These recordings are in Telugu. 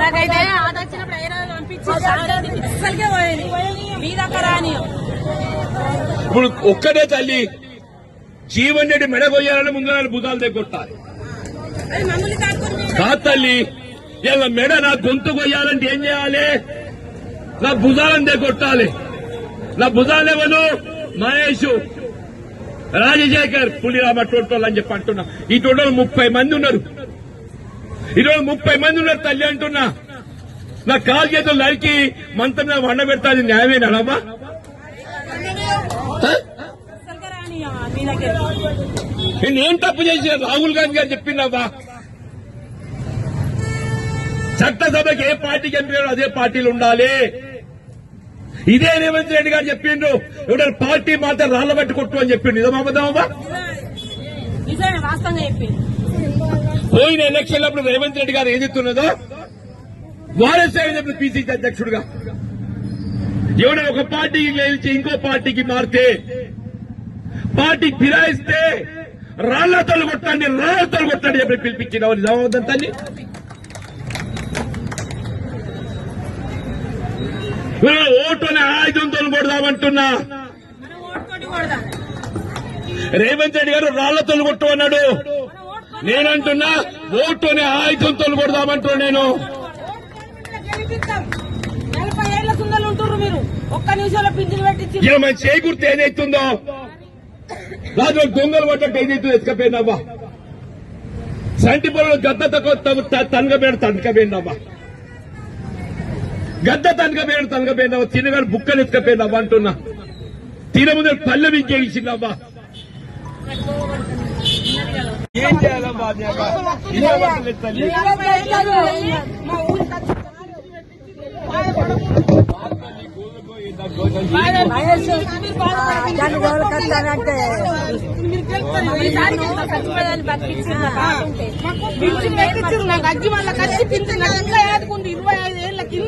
నాకైతే ఆదా వచ్చినప్పుడు ఐరాలు పంపించి సాగరాది పిచ్చలకే పోయింది మీ దగ్గర అని ఇప్పుడు ఒక్కడే తల్లి జీవన్ రెడ్డి మెడగొయ్యాలని ముందు నాలుగు భుజాలు తెగొట్టాలి. అది కాదు తల్లి ఇలా మెడ నా గొంతు కొయ్యాలంటే ఏం చేయాలి? నా భుజాలను తెగొట్టాలి. నా భుజాలు ఎవరు మహేష్. రాజశేఖర్ పులిరామ టోటోలు అని చెప్పి అంటున్నా. ఈ టోటల్ ముప్పై మంది ఉన్నారు. ఈరోజు ముప్పై మంది ఉన్నారు తల్లి అంటున్నా. నా కాలు చేతులు నరికి మంత్రం మీద వండ పెడతాది న్యాయమేనా అమ్మా అసలుగా రాని మీ దగ్గర నేనేం తప్పు చేసిన? రాహుల్ గాంధీ గారు చెప్పిందవ్వా చట్టసభకి ఏ పార్టీకి ఎంపిక అదే పార్టీలు ఉండాలి. ఇదే రేవంత్ రెడ్డి గారు చెప్పిండ్రు. ఎవరైనా పార్టీ మాత్రం రాళ్ళ బట్టి కొట్టు అని చెప్పిండు నిజమా అబద్ధమవ్వా నిజమే వాస్తవంగా చెప్పి పోయిన ఎలక్షన్ అప్పుడు రేవంత్ రెడ్డి గారు ఏది ఇస్తున్నదో వారసాయి చెప్పిన పిసిసి అధ్యక్షుడుగా. ఎవడైనా ఒక పార్టీకి గెలిచి ఇంకో పార్టీకి మారితే పార్టీ ఫిరాయిస్తే రాళ్ళతో కొట్టండి రాళ్ళతో కొట్టండి చెప్పి పిలిపించిన వాళ్ళు నిజమవుతుంది తల్లి? ఓటుని ఆయుధంతో కొడదామంటున్నా. రేవంత్ రెడ్డి గారు రాళ్ళతో కొట్టు అన్నాడు నేనంటున్నా ఓటుని ఆయుధంతో కొడదామంటున్నా నేను. మన చేకూర్తి ఏదైతుందో? రాజు దొంగలు పడ్డట్టు ఏదైతుందో ఎత్తుకపోయిందవ్వా సంటి పొలంలో గద్ద తక్కువ తనగబేడు తనకపోయిందవ్వా గద్ద తనగబేడు తనగపోయిందవ్వా తినగాడు బుక్కలు ఎత్తుకపోయిందవ్వా అంటున్నా తిన ముందు పల్లె వింకేసిందవ్వా ఏం చేయాలమ్మా మీ అక్క? ఇదే మాటలు తల్లి. నలభై ఏళ్ళ మా ఊరికి వచ్చి దాని రోజులకు వస్తానంటే మీరు గెలుస్తారు. ఈసారి గెలుస్తారు. సచివాలయాలు బతికించిండ్రు. పింఛన్ పెట్టించిండ్రు. నాకు అజ్జి వాళ్ళ నాకు ఇంకా యాదుకుంది ఇరవై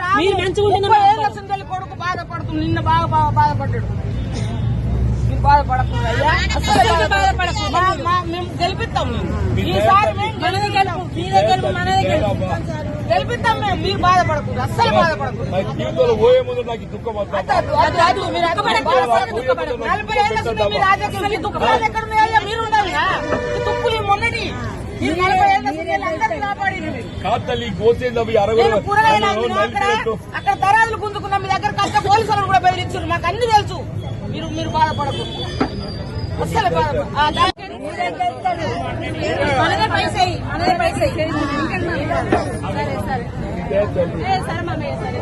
రా. ముప్పై ఏళ్ళ సుందరి కొడుకు బాధపడుతుంది. నిన్న బాగా బాగా బాధపడ్డాడు. మీరు బాధపడకుండా అయ్యా. మేము గెలిపిస్తాం మేము. ఈసారి మేము మనదే గెలుపు గెలిపిస్తాం మేము. మీరు బాధపడకూడదు. అస్సలు బాధపడకూడదు. జీవితంలో పోయే ముందు నాకు దుఃఖం మీరు దుఃఖపడకు. నలభై సుందరి మీ రాజకీయం దుఃఖాలు ఎక్కడ ఉన్నాయో మీరు ఉండాలి ఈ మొన్నటి. అక్కడ దళారులు గుంజుకున్నా మీ దగ్గర కష్ట పోలీసులను కూడా బెదిరించారు మాకు అన్ని తెలుసు. మీరు మీరు బాధపడకు అస్సలు బాధపడ మనదే పైసే మనదే పైసే. సరే సరే సరే మామయ్య సరే.